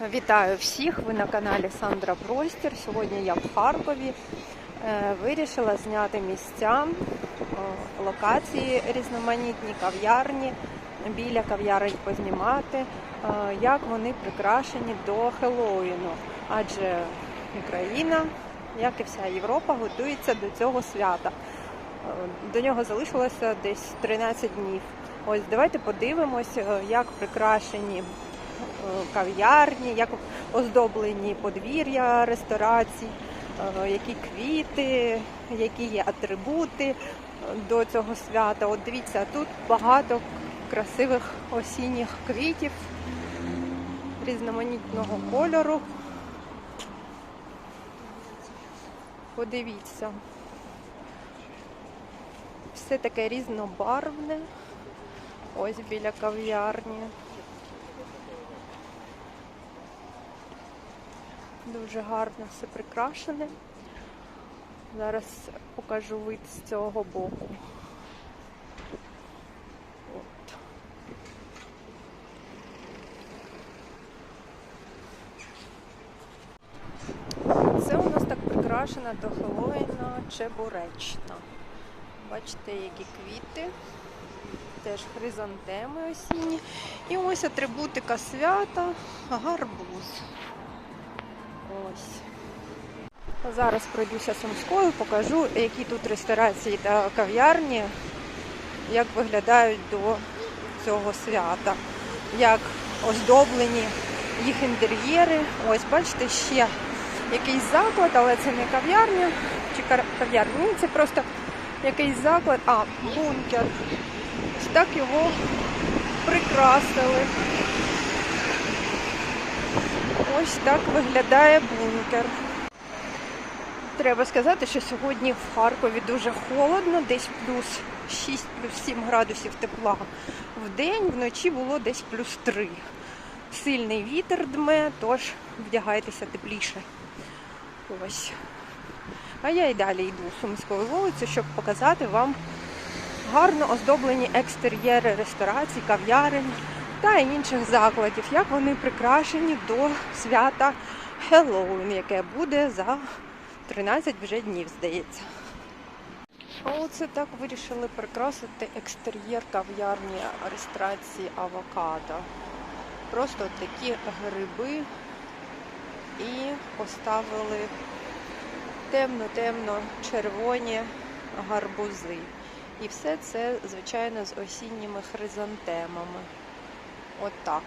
Вітаю всіх! Ви на каналі Сандра Простір. Сьогодні я в Харкові. Е, Вирішила зняти місця, локації різноманітні, кав'ярні, біля кав'ярень познімати, е, як вони прикрашені до Хеллоуіну. Адже Україна, як і вся Європа, готується до цього свята. Е, До нього залишилося десь 13 днів. Ось давайте подивимось, як прикрашені кав'ярні, як оздоблені подвір'я ресторацій, е, які квіти, які є атрибути е, до цього свята. От дивіться, тут багато красивих осінніх квітів різноманітного кольору. Подивіться. Все таке різнобарвне. Ось біля кав'ярні. Дуже гарно все прикрашене. Зараз покажу вид з цього боку. От. Це у нас так прикрашена до Хеллоуіна чебуречна. Бачите, які квіти, теж хризантеми осінні. І ось атрибутика свята, гарбуз. Ось. Зараз пройдуся Сумською, покажу, які тут ресторації та кав'ярні, як виглядають до цього свята, як оздоблені їх інтер'єри. Ось, бачите, ще якийсь заклад, але це не кав'ярня чи кав'ярня. Ні, це просто якийсь заклад, а бункер. Ось так його прикрасили. Ось так виглядає бункер. Треба сказати, що сьогодні в Харкові дуже холодно, десь плюс 6, плюс 7 градусів тепла в день, вночі було десь плюс 3. Сильний вітер дме, тож вдягайтеся тепліше. Ось. А я і далі йду Сумською вулицею, щоб показати вам гарно оздоблені екстер'єри ресторацій, кав'ярень та інших закладів, як вони прикрашені до свята Хеллоуін, яке буде за 13 вже днів, здається. Оце так вирішили прикрасити екстер'єр кав'ярні реєстрації авокадо. Просто такі гриби і поставили темно-темно червоні гарбузи. І все це, звичайно, з осінніми хризантемами. Отак.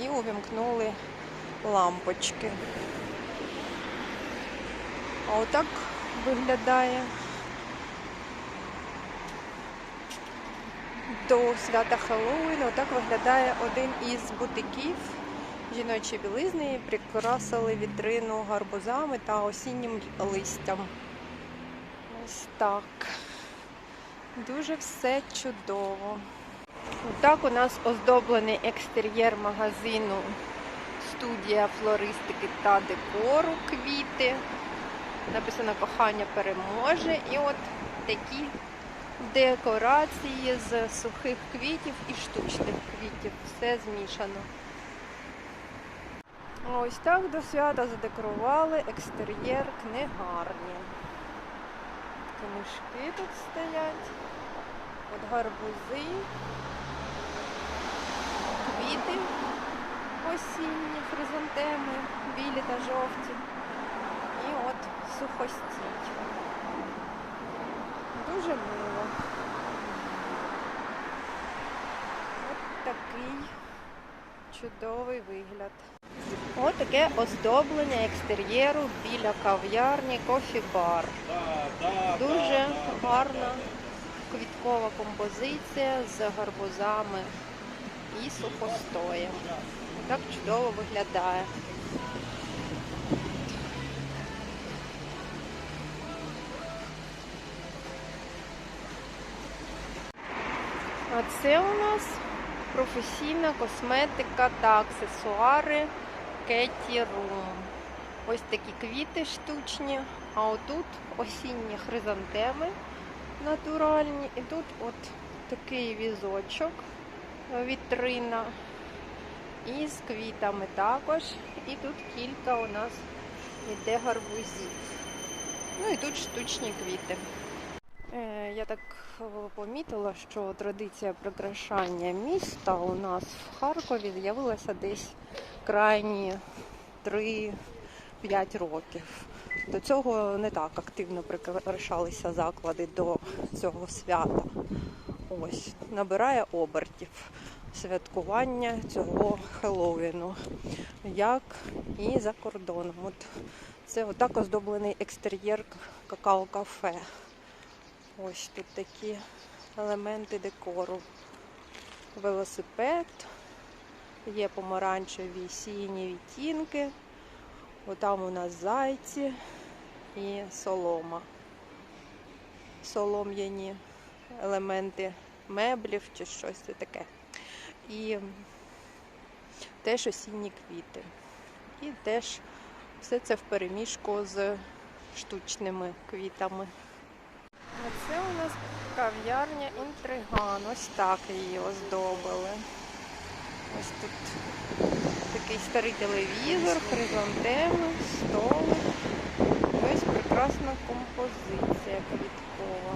І увімкнули лампочки. А отак виглядає до свята Хеллоуіну. Отак виглядає один із бутиків жіночої білизни. Прикрасили вітрину гарбузами та осіннім листям. Ось так. Дуже все чудово. Так у нас оздоблений екстер'єр магазину студія флористики та декору квіти. Написано кохання переможе. І от такі декорації з сухих квітів і штучних квітів. Все змішано. Ось так до свята задекорували екстер'єр книгарні. Книжки тут стоять, от гарбузи, квіти осінні, хризантеми, білі та жовті. І от сухостій. Дуже мило. От такий чудовий вигляд. Ось таке оздоблення екстер'єру біля кав'ярні кофі-бар. Дуже гарна квіткова композиція з гарбузами і сухостоєм. Так чудово виглядає. А це у нас професійна косметика та аксесуари Кеті Рум. Ось такі квіти штучні, а отут осінні хризантеми натуральні. І тут от такий візочок, вітрина І з квітами також. І тут кілька у нас іде гарбузів. Ну і тут штучні квіти. Е, Я так е, помітила, що традиція прикрашання міста у нас в Харкові з'явилася десь крайні 3-5 років. До цього не так активно прикрашалися заклади до цього свята. Ось набирає обертів святкування цього Хеллоуіну, як і за кордоном. От це отак оздоблений екстер'єр какао-кафе. Ось тут такі елементи декору. Велосипед, є помаранчеві сіні відтінки. Отам у нас зайці і солома. Солом'яні елементи меблів чи щось таке. І теж осінні квіти. І теж все це вперемішку з штучними квітами. А це у нас кав'ярня інтриган. Ось так її оздобили. Ось тут такий старий телевізор, хризантеми, столик. Ось прекрасна композиція квіткова.